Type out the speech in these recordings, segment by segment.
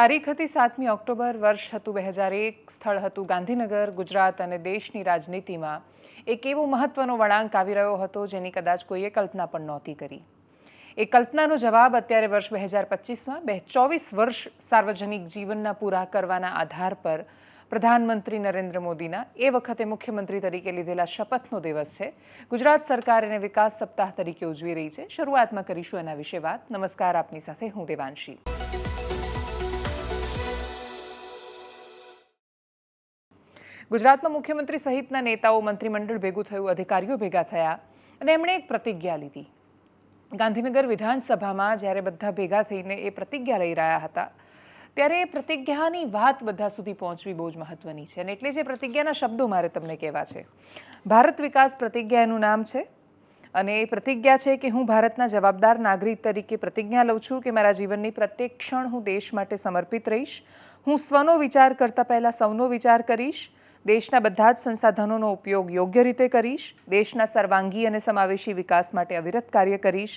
તારીખ હતી સાતમી ઓક્ટોબર, વર્ષ હતું બે હજાર એક, સ્થળ હતું ગાંધીનગર, ગુજરાત અને દેશની રાજનીતિમાં. એક એવો મહત્વનો વળાંક આવી રહ્યો હતો જેની કદાચ કોઈએ કલ્પના પણ નહોતી કરી. એ કલ્પનાનો જવાબ અત્યારે વર્ષ બે હજાર પચીસમાં બે ચોવીસ વર્ષ સાર્વજનિક જીવનના પૂરા કરવાના આધાર પર પ્રધાનમંત્રી નરેન્દ્ર મોદીના, એ વખતે મુખ્યમંત્રી તરીકે લીધેલા શપથનો દિવસ છે. ગુજરાત સરકાર એને વિકાસ સપ્તાહ તરીકે ઉજવી રહી છે. શરૂઆતમાં કરીશું એના વિશે વાત. નમસ્કાર, આપની સાથે હું દેવાંશી. ગુજરાતમાં મુખ્યમંત્રી સહિતના નેતાઓ મંત્રીમંડળ ભેગું થયું, અધિકારીઓ ભેગા થયા અને એમણે એક પ્રતિજ્ઞા લીધી. ગાંધીનગર વિધાનસભામાં જ્યારે બધા ભેગા થઈને એ પ્રતિજ્ઞા લઈ રહ્યા હતા, ત્યારે એ પ્રતિજ્ઞાની વાત બધા સુધી પહોંચવી બહુ જ મહત્વની છે. અને એટલે જે પ્રતિજ્ઞાના શબ્દો મારે તમને કહેવા છે, ભારત વિકાસ પ્રતિજ્ઞા એનું નામ છે. અને એ પ્રતિજ્ઞા છે કે હું ભારતના જવાબદાર નાગરિક તરીકે પ્રતિજ્ઞા લઉં છું કે મારા જીવનની પ્રત્યેક ક્ષણ હું દેશ માટે સમર્પિત રહીશ. હું સ્વનો વિચાર કરતાં પહેલાં સૌનો વિચાર કરીશ. દેશના બધા જ સંસાધનોનો ઉપયોગ યોગ્ય રીતે કરીશ, દેશના સર્વાંગી અને સમાવેશી વિકાસ માટે અવિરત કાર્ય કરીશ,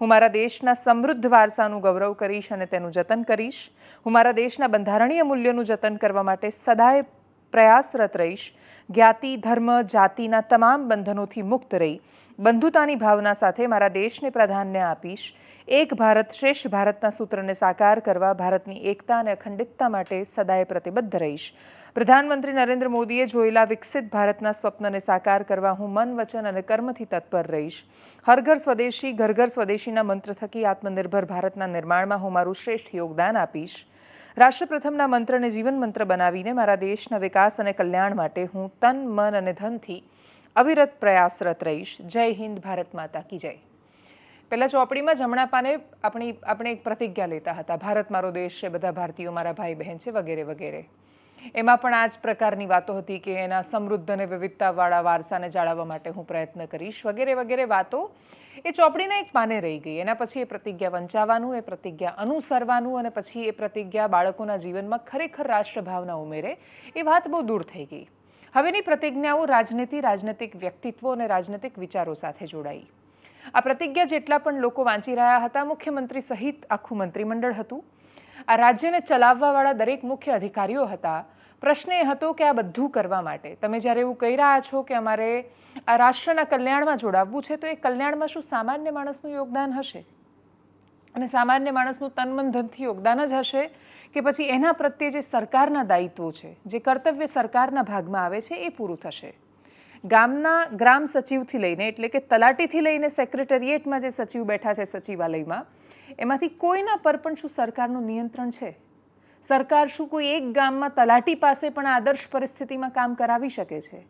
હું મારા દેશના સમૃદ્ધ વારસાનું ગૌરવ કરીશ અને તેનું જતન કરીશ, હું મારા દેશના બંધારણીય મૂલ્યોનું જતન કરવા માટે સદાય પ્રયાસરત રહીશ, જ્ઞાતિ, ધર્મ, જાતિના તમામ બંધનોથી મુક્ત રહી, બંધુતાની ભાવના સાથે મારા દેશને પ્રાધાન્ય આપીશ, એક ભારત શ્રેષ્ઠ ભારતના સૂત્રને સાકાર કરવા ભારતની એકતા અને અખંડિતતા માટે સદાય પ્રતિબદ્ધ રહીશ. પ્રધાનમંત્રી નરેન્દ્ર મોદીએ જોયેલા વિકસિત ભારતના સ્વપ્નને સાકાર કરવા હું મન, વચન અને કર્મથી તત્પર રહીશ. હર ઘર સ્વદેશી, ઘર ઘર સ્વદેશીના મંત્ર થકી આત્મનિર્ભર ભારતના નિર્માણમાં હું મારું શ્રેષ્ઠ યોગદાન આપીશ. રાષ્ટ્રપ્રથમના મંત્રને જીવન મંત્ર બનાવીને મારા દેશના વિકાસ અને કલ્યાણ માટે હું તન, મન અને ધનથી અવિરત પ્રયાસરત રહીશ. જય હિન્દ, ભારત માતા કી જય. પહેલાં ચોપડીમાં જમણા પાને આપણી, આપણે એક પ્રતિજ્ઞા લેતા હતા. ભારત મારો દેશ છે, બધા ભારતીયો મારા ભાઈ બહેન છે, વગેરે વગેરે. એમાં પણ આ જ પ્રકારની વાતો હતી કે એના સમૃદ્ધ અને વિવિધતાવાળા વારસાને જાળવવા માટે હું પ્રયત્ન કરીશ. વગેરે વગેરે વાતો એ ચોપડીના એક પાને રહી ગઈ. એના પછી એ પ્રતિજ્ઞા વંચાવવાનું એ પ્રતિજ્ઞા અનુસરવાનું અને પછી એ પ્રતિજ્ઞા બાળકોના જીવનમાં ખરેખર રાષ્ટ્રભાવના ઉમેરે એ વાત બહુ દૂર થઈ ગઈ. હવેની પ્રતિજ્ઞાઓ રાજનીતિ, રાજનૈતિક વ્યક્તિત્વો અને રાજનૈતિક વિચારો સાથે જોડાઈ. આ પ્રતિજ્ઞા જેટલા પણ લોકો વાંચી રહ્યા હતા, મુખ્યમંત્રી સહિત આખું મંત્રીમંડળ હતું. આ રાજ્યને ચલાવવાવાળા દરેક મુખ્ય અધિકારીઓ હતા. પ્રશ્ન એ હતો કે આ બધું કરવા માટે. તમે જ્યારે એવું કહી રહ્યા છો કે અમારે આ રાષ્ટ્રના કલ્યાણમાં જોડાવવું છે, તો એ કલ્યાણમાં શું સામાન્ય માણસનું યોગદાન હશે? અને સામાન્ય માણસનું તનમન ધનથી યોગદાન જ હશે કે પછી એના પ્રત્યે જે સરકારના દાયિત્વો છે, જે કર્તવ્ય સરકારના ભાગમાં આવે છે, એ પૂરું થશે? ગામના ગ્રામ સચિવથી લઈને, એટલે કે તલાટીથી લઈને સેક્રેટરીએટમાં જે સચિવ બેઠા છે સચિવાલયમાં, એમાંથી કોઈના પર પણ શું સરકારનું નિયંત્રણ છે? સરકાર શું કોઈ એક ગામમાં તલાટી પાસે પણ આદર્શ પરિસ્થિતિમાં કામ કરાવી શકે છે?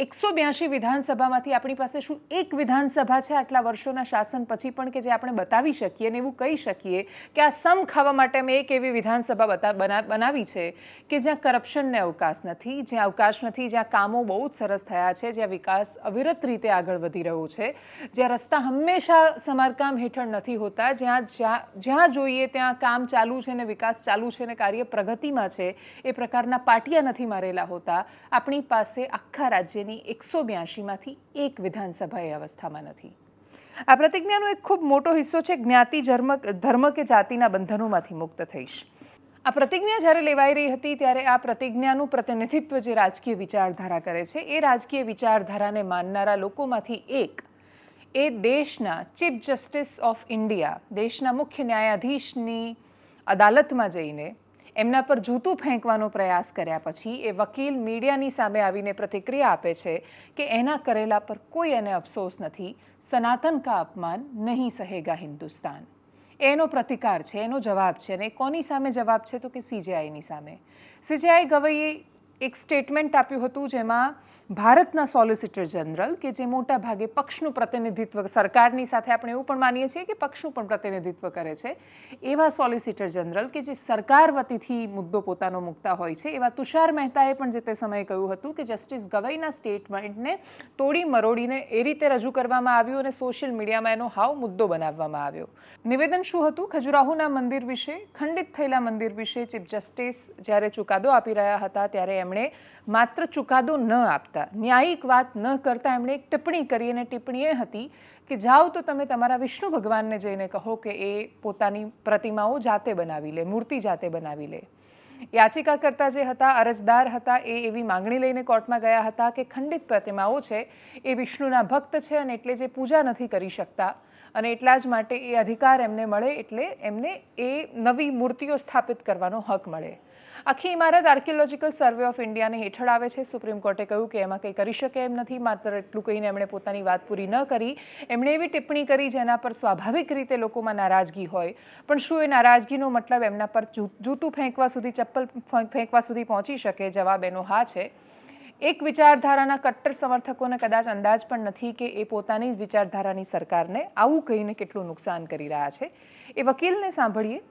એકસો બ્યાસી વિધાનસભામાંથી આપણી પાસે શું એક વિધાનસભા છે આટલા વર્ષોના શાસન પછી પણ કે જે આપણે બતાવી શકીએ અને એવું કહી શકીએ કે આ સમ ખાવા માટે અમે એક એવી વિધાનસભા બતા બનાવી છે કે જ્યાં કરપ્શનને અવકાશ નથી, જ્યાં અવકાશ નથી, જ્યાં કામો બહુ જ સરસ થયા છે, જ્યાં વિકાસ અવિરત રીતે આગળ વધી રહ્યો છે, જ્યાં રસ્તા હંમેશા સમારકામ હેઠળ નથી હોતા, જ્યાં જ્યાં જ્યાં જોઈએ ત્યાં કામ ચાલુ છે ને વિકાસ ચાલુ છે ને કાર્ય પ્રગતિમાં છે, એ પ્રકારના પાટિયા નથી મારેલા હોતા, આપણી પાસે આખા રાજ્યની રાજ્યની એકસો બ્યાસીમાંથી એક વિધાનસભા એ અવસ્થામાં નથી. આ પ્રતિજ્ઞાનો એક ખૂબ મોટો હિસ્સો છે જ્ઞાતિ ધર્મ ધર્મ કે જાતિના બંધનોમાંથી મુક્ત થઈશ. આ પ્રતિજ્ઞા જ્યારે લેવાઈ રહી હતી ત્યારે આ પ્રતિજ્ઞાનું પ્રતિનિધિત્વ જે રાજકીય વિચારધારા કરે છે, એ રાજકીય વિચારધારાને માનનારા લોકોમાંથી એક એ દેશના ચીફ જસ્ટિસ ઓફ ઇન્ડિયા, દેશના મુખ્ય ન્યાયાધીશની અદાલતમાં જઈને એમના પર જૂતું ફેંકવાનો પ્રયાસ કર્યા પછી એ વકીલ મીડિયાની સામે આવીને પ્રતિક્રિયા આપે છે કે એના કરેલા પર કોઈ એને અફસોસ નથી, સનાતન કા અપમાન નહીં સહેગા હિન્દુસ્તાન. એનો પ્રતિકાર છે, એનો જવાબ છે અને કોની સામે જવાબ છે તો કે સીજેઆઈની સામે. સીજેઆઈ ગવઈએ એક સ્ટેટમેન્ટ આપ્યું હતું જેમાં ભારતના સોલિસિટર જનરલ કે જે મોટા ભાગે પક્ષનું પ્રતિનિધિત્વ, સરકારની સાથે આપણે એવું પણ માનીએ છીએ કે પક્ષનું પણ પ્રતિનિધિત્વ કરે છે, એવા સોલિસિટર જનરલ કે જે સરકાર વતીથી મુદ્દો પોતાનો મૂકતા હોય છે, એવા તુષાર મહેતાએ પણ જે તે સમયે કહ્યું હતું કે જસ્ટિસ ગવઈના સ્ટેટમેન્ટને તોડી મરોડીને એ રીતે રજૂ કરવામાં આવ્યું અને સોશિયલ મીડિયામાં એનો હાવ મુદ્દો બનાવવામાં આવ્યો. નિવેદન શું હતું? ખજુરાહોના મંદિર વિશે, ખંડિત થયેલા મંદિર વિશે ચીફ જસ્ટિસ જ્યારે ચુકાદો આપી રહ્યા હતા ત્યારે એમણે માત્ર ચુકાદો ન આપતા ન્યાયિક વાત ન કરતા એમણે એક ટિપ્પણી કરી અને ટિપ્પણી એ હતી કે જાઓ તો તમે તમારા વિષ્ણુ ભગવાનને જઈને કહો કે એ પોતાની પ્રતિમાઓ જાતે બનાવી લે, મૂર્તિ જાતે બનાવી લે. યાચિકા કરતા જે હતા, અરજદાર હતા, એ એવી માંગણી લઈને કોર્ટમાં ગયા હતા કે ખંડિત પ્રતિમાઓ છે એ વિષ્ણુના ભક્ત છે અને એટલે જે પૂજા નથી કરી શકતા. અને એટલા જ માટે એ અધિકાર એમને મળે એટલે એમને એ નવી મૂર્તિઓ સ્થાપિત કરવાનો હક મળે. આખી ઇમારત આર્કિયોલોજીકલ સર્વે ઓફ ઇન્ડિયાને હેઠળ આવે છે. સુપ્રીમ કોર્ટે કહ્યું કે એમાં કંઈ કરી શકે એમ નથી. માત્ર એટલું કહીને એમણે પોતાની વાત પૂરી ન કરી. એમણે એવી ટિપ્પણી કરી જેના પર સ્વાભાવિક રીતે લોકોમાં નારાજગી હોય. પણ શું એ નારાજગીનો મતલબ એમના પર જૂતું ફેંકવા સુધી, ચપ્પલ ફેંકવા સુધી પહોંચી શકે? જવાબ એનો હા છે. એક વિચારધારાના કટ્ટર સમર્થકોને કદાચ અંદાજ પણ નથી કે એ પોતાની જ વિચારધારાની સરકારને આવું કહીને કેટલું નુકસાન કરી રહ્યા છે એ વકીલને સાંભળીએ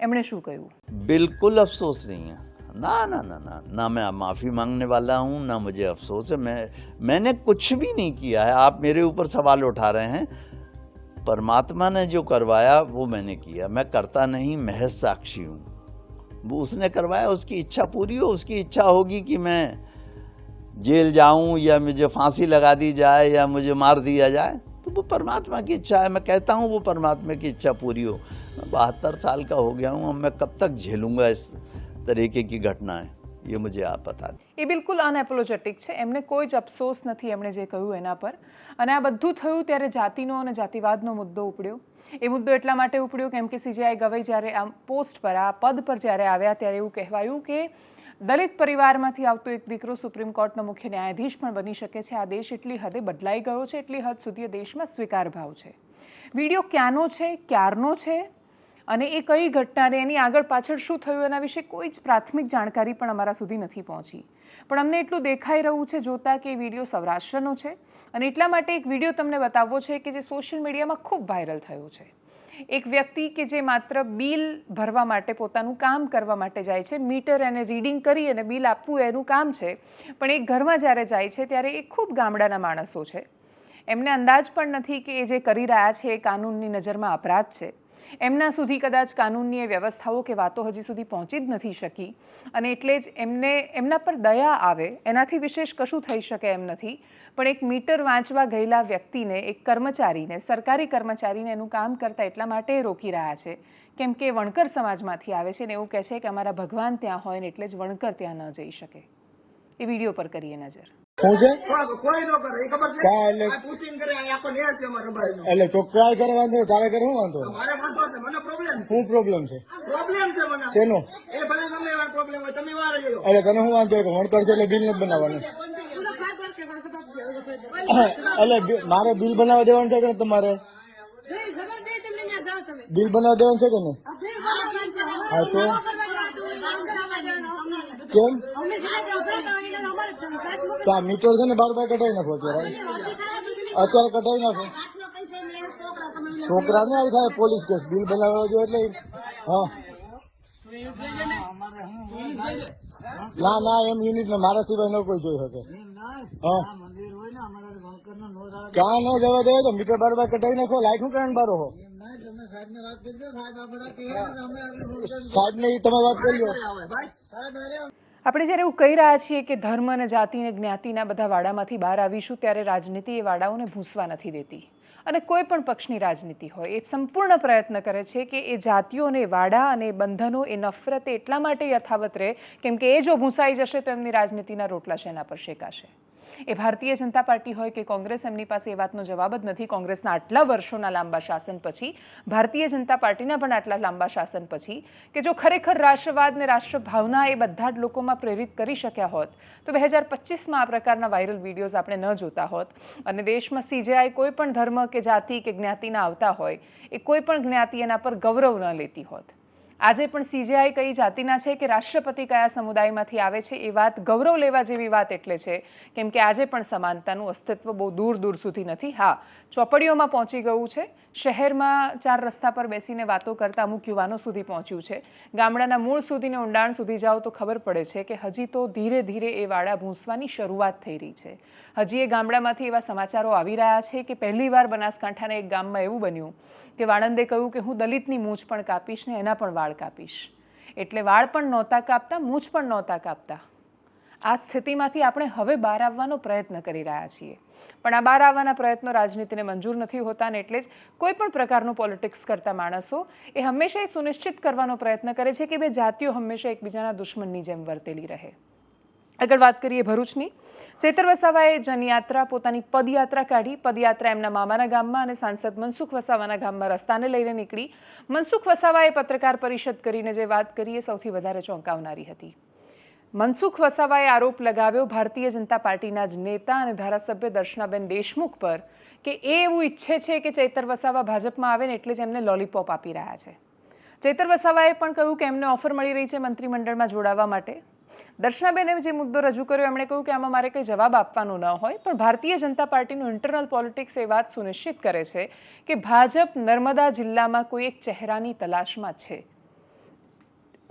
એમણે શું કહ્યું बिल्कुल अफसोस नहीं है ना ना ना ना ना मैं माफ़ी मांगने वाला हूँ ना मुझे अफसोस है मैं मैंने कुछ भी नहीं किया है आप मेरे ऊपर सवाल उठा रहे हैं परमात्मा ने जो करवाया वो मैंने किया मैं करता नहीं महज साक्षी हूँ वो उसने करवाया उसकी इच्छा पूरी हो उसकी इच्छा होगी कि मैं जेल जाऊं या मुझे फांसी लगा दी जाए या मुझे मार दिया जाए तो वो परमात्मा की इच्छा है मैं कहता हूँ वो परमात्मा की इच्छा पूरी हो मैं बहत्तर साल का हो गया हूँ अब मैं कब तक झेलूंगा इस तरीके की घटनाएं ये मुझे आप बता दें એ બિલકુલ અનએપોલોજેટિક છે એમને કોઈ જ અફસોસ નથી એમણે જે કહ્યું એના પર અને આ બધું થયું ત્યારે જાતિનો અને જાતિવાદનો મુદ્દો ઉપડ્યો એ મુદ્દો એટલા માટે ઉપડ્યો કેમ કે સીજીઆઈ ગવઈ જ્યારે આ પોસ્ટ પર આ પદ પર જ્યારે આવ્યા ત્યારે એવું કહેવાયું કે દલિત પરિવારમાંથી આવતો એક દીકરો સુપ્રીમ કોર્ટનો મુખ્ય ન્યાયાધીશ પણ બની શકે છે. આ દેશ એટલી હદે બદલાઈ ગયો છે, એટલી હદ સુધી દેશમાં સ્વીકાર ભાવ છે. વીડિયો ક્યાંનો છે, ક્યારનો છે અને એ કઈ ઘટનાને, એની આગળ પાછળ શું થયું એના વિશે કોઈ જ પ્રાથમિક જાણકારી પણ અમારા સુધી નથી પહોંચી. પણ અમને એટલું દેખાઈ રહ્યું છે, જોતા કે એ વીડિયો સૌરાષ્ટ્રનો છે અને એટલા માટે એક વીડિયો તમને બતાવવો છે કે જે સોશિયલ મીડિયામાં ખૂબ વાયરલ થયો છે. એક વ્યક્તિ કે જે માત્ર બિલ ભરવા માટે પોતાનું કામ કરવા માટે જાય છે, મીટર એને રીડિંગ કરી અને બિલ આપવું એનું કામ છે, પણ એ ઘરમાં જ્યારે જાય છે ત્યારે એ ખૂબ ગામડાના માણસો છે. એમને અંદાજ પણ નથી કે એ જે કરી રહ્યા છે એ કાનૂનની નજરમાં અપરાધ છે. એમના સુધી કદાચ કાનૂનની એ વ્યવસ્થાઓ કે વાતો હજી સુધી પહોંચી જ નથી શકી. અને એટલે જ એમને, એમના પર દયા આવે, એનાથી વિશેષ કશું થઈ શકે એમ નથી. પણ એક મીટર વાંચવા ગયેલા વ્યક્તિને, એક કર્મચારીને, સરકારી કર્મચારીને એનું કામ કરતા એટલા માટે રોકી રહ્યા છે. કેમ કે વણકર સમાજમાંથી આવે છે ને એવું કહે છે કે અમારા ભગવાન ત્યાં હોય ને એટલે જ વણકર ત્યાં ન જઈ શકે. એ વીડિયો પર કરીએ નજર. શું છે? કોઈ નો કરે ખબર છે? એટલે- આ પૂછીને કરે આખો છે અમારા. એટલે વાંધો તારે કરે શું વાંધો મારે વાંધો છે મને પ્રોબ્લેમ શું પ્રોબ્લેમ છે? પ્રોબ્લેમ છે મને. શેનો? એ ભલે તમને વાર પ્રોબ્લેમ હોય તમે વાર જજો એટલે તને શું વાંધો કે વણકર છે એટલે બિલ નથી બનાવવાનું. એટલે બિ- મારે બિલ બનાવવા દેવાનું છે કે તમારે? બિલ બનાવવા દેવાનું છે કે નહીં? હા તો કેમ? તો આ મીટર છે ને બાર બાર કઢાવી નાખો અત્યારે. અત્યારે કઢાવી નાખો. છોકરા ને આવી થાય પોલીસ કેસ. બિલ બનાવવા જોઈએ એટલે હા. ના ના, એમ યુનિટ ને મારા સિવાય ન કોઈ જોઈ શકે. ક્યાં ન જવા દે તો મીટર બાર બાર કઢાવી નાખો. લાઈટ શું કારણ બારો હો? સાહેબ ને તમે વાત કરી લો. આપણે જ્યારે એવું કહી રહ્યા છીએ કે ધર્મ અને જાતિ અને જ્ઞાતિના બધા વાડામાંથી બહાર આવીશું, ત્યારે રાજનીતિ એ વાડાઓને ભૂંસવા નથી દેતી. અને કોઈ પણ પક્ષની રાજનીતિ હોય, એ સંપૂર્ણ પ્રયત્ન કરે છે કે એ જાતિઓ અને વાડા અને બંધનો, એ નફરત એટલા માટે યથાવત રહે, કેમ કે એ જો ભૂંસાઈ જશે તો એમની રાજનીતિના રોટલા શેના પર શેકાશે. એ ભારતીય જનતા પાર્ટી હોય કે કોંગ્રેસ, એમની પાસે એ વાતનો જવાબ જ નથી. કોંગ્રેસના આટલા વર્ષોના લાંબા શાસન પછી, ભારતીય જનતા પાર્ટીના પણ આટલા લાંબા શાસન પછી કે જો ખરેખર રાષ્ટ્રવાદ ને રાષ્ટ્રભાવના એ બધા જ લોકોમાં પ્રેરિત કરી શક્યા હોત, તો બે હજાર પચીસમાં આ પ્રકારના વાયરલ વિડીયોઝ આપણે ન જોતા હોત. અને દેશમાં સીજેઆઈ કોઈ પણ ધર્મ કે જાતિ કે જ્ઞાતિના આવતા હોય, એ કોઈ પણ જ્ઞાતિ એના પર ગૌરવ ન લેતી હોત. આજે પણ સીજેઆઈ કઈ જાતિના છે કે રાષ્ટ્રપતિ કયા સમુદાયમાંથી આવે છે એ વાત ગૌરવ લેવા જેવી વાત એટલે છે. કેમ કે આજે પણ સમાનતાનું અસ્તિત્વ બહુ દૂર દૂર સુધી નથી. હા, ચોપડીઓમાં પહોંચી ગયું છે. શહેરમાં ચાર રસ્તા પર બેસીને વાતો કરતા અમુક યુવાનો સુધી પહોંચ્યું છે. ગામડાના મૂળ સુધીને ઊંડાણ સુધી જાઓ તો ખબર પડે છે કે હજી તો ધીરે ધીરે એ વાડા ભૂંસવાની શરૂઆત થઈ રહી છે. હજી એ ગામડામાંથી એવા સમાચારો આવી રહ્યા છે કે પહેલીવાર બનાસકાંઠાના એક ગામમાં એવું બન્યું કે વાણંદે કહ્યું કે હું દલિતની મૂછ પણ કાપીશ ને એના પણ વાળ કાપીશ. એટલે વાળ પણ નહોતા કાપતા, મૂછ પણ નહોતા કાપતા. આ સ્થિતિમાંથી આપણે હવે બહાર આવવાનો પ્રયત્ન કરી રહ્યા છીએ. પણ આ બહાર આવવાના પ્રયત્નો રાજનીતિને મંજૂર નથી હોતા ને એટલે જ કોઈ પણ પ્રકારનું પોલિટિક્સ કરતા માણસો એ હંમેશા એ સુનિશ્ચિત કરવાનો પ્રયત્ન કરે છે કે બે જાતિઓ હંમેશા એકબીજાના દુશ્મનની જેમ વર્તેલી રહે. આગળ વાત કરીએ ભરૂચની. ચેતર વસાવાએ જનયાત્રા પોતાની પદયાત્રા કાઢી. પદયાત્રા એમના મામાના ગામમાં અને સાંસદ મનસુખ વસાવાના ગામમાં રસ્તાને લઈને નીકળી. મનસુખ વસાવાએ પત્રકાર પરિષદ કરીને જે વાત કરી એ સૌથી વધારે ચોંકાવનારી હતી. મનસુખ વસાવાએ આરોપ લગાવ્યો, ભારતીય જનતા પાર્ટીના જ નેતા અને ધારાસભ્ય દર્શનાબેન દેશમુખ પર કે એ એવું ઈચ્છે છે કે ચૈતર વસાવા ભાજપમાં આવે ને એટલે જ એમને લોલીપોપ આપી રહ્યા છે. ચૈતર વસાવાએ પણ કહ્યું કે એમને ઓફર મળી રહી છે મંત્રીમંડળમાં જોડાવા માટે. દર્શનાબેને જે મુદ્દો રજૂ કર્યો, એમણે કહ્યું કે આમાં મારે કંઈ જવાબ આપવાનો ન હોય, પણ ભારતીય જનતા પાર્ટીનું ઇન્ટરનલ પોલિટિક્સ એ વાત સુનિશ્ચિત કરે છે કે ભાજપ નર્મદા જિલ્લામાં કોઈ એક ચહેરાની તલાશમાં છે.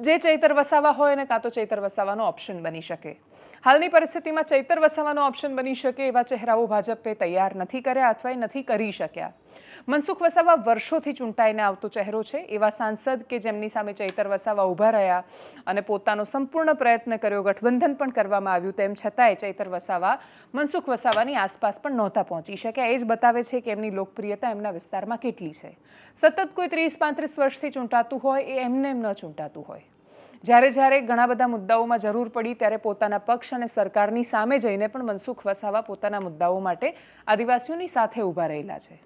જે ચૈતર વસાવા હોય ને કાં તો ચૈતર વસાવાનો ઓપ્શન બની શકે. હાલની પરિસ્થિતિમાં ચૈતર વસાવાનો ઓપ્શન બની શકે એવા ચહેરાઓ ભાજપે તૈયાર નથી કર્યા અથવા એ નથી કરી શક્યા. મનસુખ વસાવા વર્ષોથી ચૂંટાઈને આવતો ચહેરો છે. એવા સાંસદ કે જેમની સામે ચૈતર વસાવા ઊભા રહ્યા અને પોતાનો સંપૂર્ણ પ્રયત્ન કર્યો, ગઠબંધન પણ કરવામાં આવ્યું તેમ છતાંય ચૈતર વસાવા મનસુખ વસાવાની આસપાસ પણ નહોતા પહોંચી શક્યા. એ જ બતાવે છે કે એમની લોકપ્રિયતા એમના વિસ્તારમાં કેટલી છે. સતત કોઈ ત્રીસ પાંત્રીસ વર્ષથી ચૂંટાતું હોય એ એમને એમ ન ચૂંટાતું હોય. જ્યારે જ્યારે ઘણા બધા મુદ્દાઓમાં જરૂર પડી ત્યારે પોતાના પક્ષ અને સરકારની સામે જઈને પણ મનસુખ વસાવા પોતાના મુદ્દાઓ માટે આદિવાસીઓની સાથે ઊભા રહેલા છે.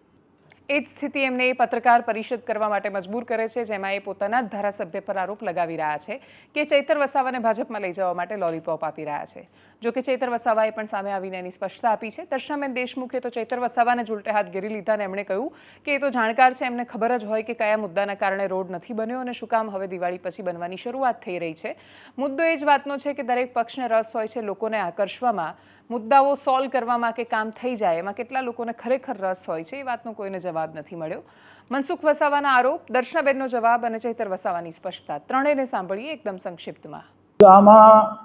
એ જ સ્થિતિ એમને એ પત્રકાર પરિષદ કરવા માટે મજબૂર કરે છે, જેમાં એ પોતાના જ ધારાસભ્ય પર આરોપ લગાવી રહ્યા છે કે ચૈતર વસાવાને ભાજપમાં લઈ જવા માટે લોલીપોપ આપી રહ્યા છે. જો કે ચૈતર વસાવાએ પણ સામે આવીને એની સ્પષ્ટતા આપી છે. દર્શનાબેન દેશમુખે તો ચૈતર વસાવાને જ ઉલટે હાથ ઘેરી લીધા અને એમણે કહ્યું કે એ તો જાણકાર છે, એમને ખબર જ હોય કે કયા મુદ્દાના કારણે રોડ નથી બન્યો અને શું કામ હવે દિવાળી પછી બનવાની શરૂઆત થઈ રહી છે. મુદ્દો એ જ વાતનો છે કે દરેક પક્ષને રસ હોય છે લોકોને આકર્ષવામાં. મુદ્દાઓ સોલ્વ કરવામાં કે કામ થઈ જાય, એમાં કેટલા લોકોને ખરેખર રસ હોય છે, એ વાતનો કોઈને જવાબ નથી મળ્યો. મનસુખ વસાવાના આરોપ, દર્શનાબેનનો જવાબ અને ચૈતર વસાવાની સ્પષ્ટતા. ત્રણેયને સાંભળીએ એકદમ સંક્ષિપ્તમાં. આમાં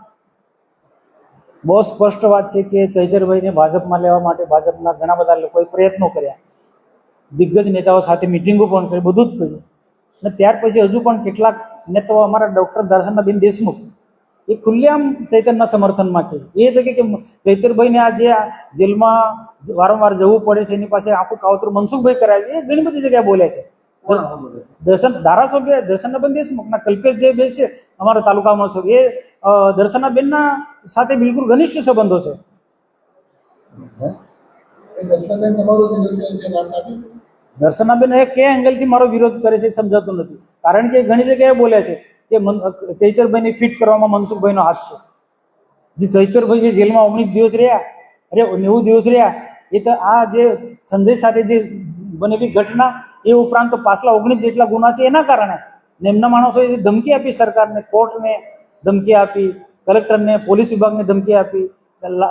બહુ સ્પષ્ટ વાત છે કે ચૈતરભાઈને ભાજપમાં લેવા માટે ભાજપના ઘણા બધા લોકોએ પ્રયત્નો કર્યા. દિગ્ગજ નેતાઓ સાથે મિટિંગો પણ કરી, બધું જ કર્યું. અને ત્યાર પછી હજુ પણ કેટલાક નેતાઓ અમારા ડૉક્ટર દર્શનાબેન દેશમુખ એ ખુલ્લેઆમ ચૈતરના સમર્થનમાં કહે એ તો કે ચૈતરભાઈને આ જે જેલમાં વારંવાર જવું પડે છે એની પાસે આખું કાવતરું મનસુખભાઈ કરાવે છે એ ઘણી બધી જગ્યાએ બોલે છે. દર્શન ધારાસભ્ય દર્શનાબેન દેશમુખના કલ્પેશ જે બે છે અમારા તાલુકામાં છે. એ દર્શનાબેનના સાથે બિલકુલ ઘનિષ્ઠ સંબંધો છે. દર્શનાબેન એ કે એંગલથી મારો વિરોધ કરે છે સમજાતું નથી. કારણ કે ઘણી જગ્યાએ બોલ્યા છે. મન- ચૈતરભાઈને ફિટ કરવામાં મનસુખભાઈનો હાથ છે. જે ચૈતરભાઈ જે જેલમાં ઓગણીસ દિવસ રહ્યા, અરે, નેવું દિવસ રહ્યા, એ તો આ જે સંજય સાથે જે બનેલી ઘટના, એ ઉપરાંત પાછલા ઓગણીસ જેટલા ગુના છે એના કારણે, ને એમના માણસોએ ધમકી આપી સરકારને, કોર્ટને ધમકી આપી, કલેક્ટરને, પોલીસ વિભાગને ધમકી આપી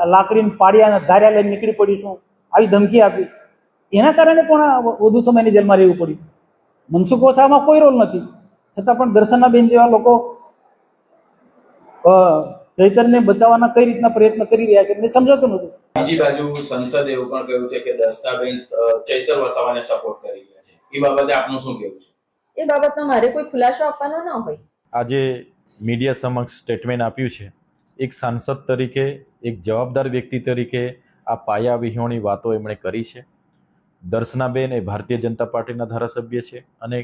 લાકડીને અને ધાર્યા લઈને નીકળી પડીશું આવી ધમકી આપી. એના કારણે પણ વધુ સમયની જેલમાં રહેવું પડ્યું. મનસુખ ઓછામાં કોઈ રોલ નથી. છતાં પણ દર્શનાબેન જેવા લોકો અ, ચૈતરને બચાવવાના કઈ રીતના પ્રયત્ન કરી રહ્યા છે મને સમજાતું નથી બીજી બાજુ સંસદે એવું પણ કહ્યું છે કે દર્શનાબેન ચૈતર વસાવાને સપોર્ટ કરી રહ્યા છે. એ બાબતે આપનું શું કહેવું છે? એ બાબતમાં મારે કોઈ ખુલાસો આપવાનો ન હોય. આજે મીડિયા સમક્ષ સ્ટેટમેન્ટ આપ્યું છે. એક સાંસદ તરીકે એક જવાબદાર વ્યક્તિ તરીકે આ પાયા વિહોણી વાતો એમણે કરી છે. દર્શનાબેન એ ભારતીય જનતા પાર્ટીના ધારાસભ્ય છે અને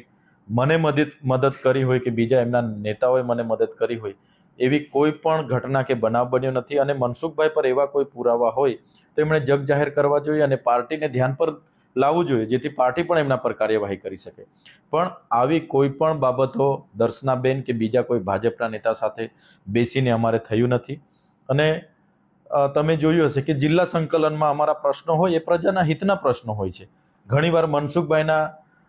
મને મદદ મદદ કરી હોય કે બીજા એમના નેતાઓએ મને મદદ કરી હોય, એવી કોઈ પણ ઘટના કે બનાવ બન્યો નથી અને મનસુખભાઈ પર એવા કોઈ પુરાવા હોય, તો એમણે જગ જાહેર કરવા જોઈએ અને પાર્ટીને ધ્યાન પર લાવવું જોઈએ, જેથી પાર્ટી પણ એમના પર કાર્યવાહી કરી શકે. પણ આવી કોઈ પણ બાબતો દર્શનાબેન કે બીજા કોઈ ભાજપના નેતા સાથે બેસીને અમારે થયું નથી. અને તમે જોયું હશે કે જિલ્લા સંકલનમાં અમારા પ્રશ્નો હોય એ પ્રજાના હિતના પ્રશ્નો હોય છે. ઘણીવાર મનસુખભાઈના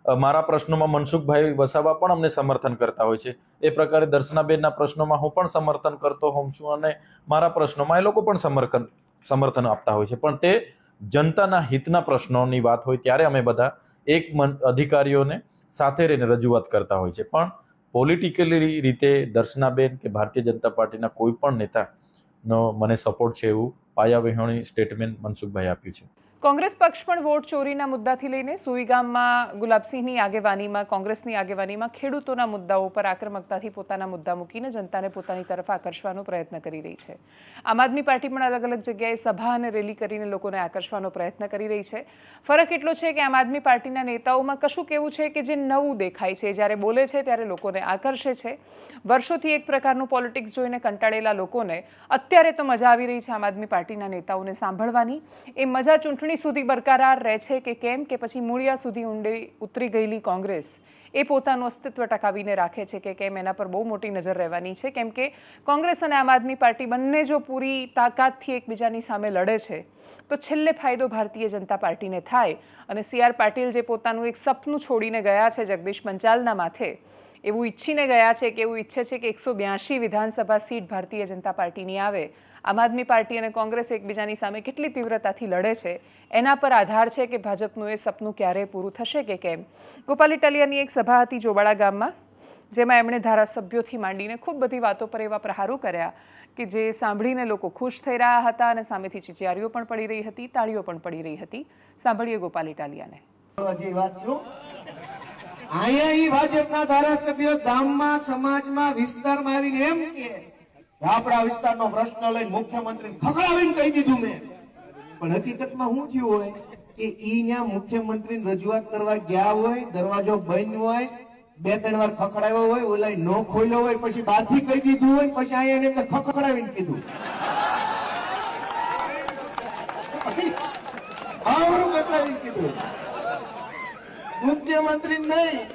મારા પ્રશ્નોમાં મનસુખભાઈ વસાવા પણ અમને સમર્થન કરતા હોય છે. એ પ્રકારે દર્શનાબેનના પ્રશ્નોમાં હું પણ સમર્થન કરતો હોઉં છું અને મારા પ્રશ્નોમાં એ લોકો પણ સમર્થન સમર્થન આપતા હોય છે. પણ તે જનતાના હિતના પ્રશ્નોની વાત હોય ત્યારે અમે બધા એક મન, અધિકારીઓને સાથે રહીને રજૂઆત કરતા હોય છે. પણ પોલિટિકલી રીતે દર્શનાબેન કે ભારતીય જનતા પાર્ટીના કોઈ પણ નેતાનો મને સપોર્ટ છે એવું પાયાવિહોણી સ્ટેટમેન્ટ મનસુખભાઈ આપ્યું છે. કોંગ્રેસ પક્ષ પણ વોટ ચોરીના મુદ્દાથી લઈને સુઈ ગામમાં ગુલાબસિંહની આગેવાનીમાં, કોંગ્રેસની આગેવાનીમાં ખેડૂતોના મુદ્દાઓ પર આક્રમકતાથી પોતાના મુદ્દા મૂકીને જનતાને પોતાની તરફ આકર્ષવાનો પ્રયત્ન કરી રહી છે. આમ આદમી પાર્ટી પણ અલગ અલગ જગ્યાએ સભા અને રેલી કરીને લોકોને આકર્ષવાનો પ્રયત્ન કરી રહી છે. ફરક એટલો છે કે આમ આદમી પાર્ટીના નેતાઓમાં કશું કેવું છે કે જે નવું દેખાય છે. જ્યારે બોલે છે ત્યારે લોકોને આકર્ષે છે. વર્ષોથી એક પ્રકારનું પોલિટિક્સ જોઈને કંટાળેલા લોકોને અત્યારે તો મજા આવી રહી છે આમ આદમી પાર્ટીના નેતાઓને સાંભળવાની. એ મજા ચૂંટણી સુધી બરકરાર રહે છે કે કેમ કે પછી મૂળિયા સુધી ઊંડે ઉતરી ગયેલી કોંગ્રેસ એ પોતાનું અસ્તિત્વ ટકાવીને રાખે છે કે કેમ એના પર બહુ મોટી નજર રહેવાની છે. કેમ કે કોંગ્રેસ અને આમ આદમી પાર્ટી બંને જો પૂરી તાકાતથી એકબીજાની સામે લડે છે, તો છેલ્લે ફાયદો ભારતીય જનતા પાર્ટીને થાય અને સી આર પાટીલ જે પોતાનું એક સપનું છોડીને ગયા છે જગદીશ પંચાલના માથે, એવું ઈચ્છીને ગયા છે કે એવું ઈચ્છે છે કે એકસો બ્યાસી વિધાનસભા સીટ ભારતીય જનતા પાર્ટીની આવે. આમ આદમી પાર્ટી અને કોંગ્રેસ એકબીજાની સામે કેટલી તીવ્રતાથી લડે છે, એના પર આધાર છે કે ભાજપનું એ સપનું ક્યારે પૂરું થશે કે કેમ? ગોપાલ ઇટાલિયાની એક સભા હતી જોબાળા ગામમાં, જેમાં એમણે ધારાસભ્યોથી માંડીને ખૂબ બધી વાતો પર એવા પ્રહારો કર્યા કે જે સાંભળીને લોકો ખુશ થઈ રહ્યા હતા અને સામેથી ચિચિયારીઓ પણ પડી રહી હતી, તાળીઓ પણ પડી રહી હતી. સાંભળીએ ગોપાલ ઇટાલિયાને. અહીંયા ભાજપના ધારાસભ્યો ગામમાં, સમાજમાં વિસ્તારમાં આવીને એમ કે આપણા વિસ્તારનો પ્રશ્ન લઈને મુખ્યમંત્રી ખખડાવીને કહી દીધું મેં. પણ હકીકતમાં શું થયું હોય કે ઈ ત્યાં મુખ્યમંત્રી રજૂઆત કરવા ગયા હોય, દરવાજો બંધ હોય, બે ત્રણ વાર ખખડાવ્યો હોય, ઓલા નો ખોલ્યો હોય, પછી બાથી કહી દીધું હોય, પછી અહીંયા એને ખખડાવીને કીધું. આવડું બતાવી કીધું. મુખ્યમંત્રી નહીં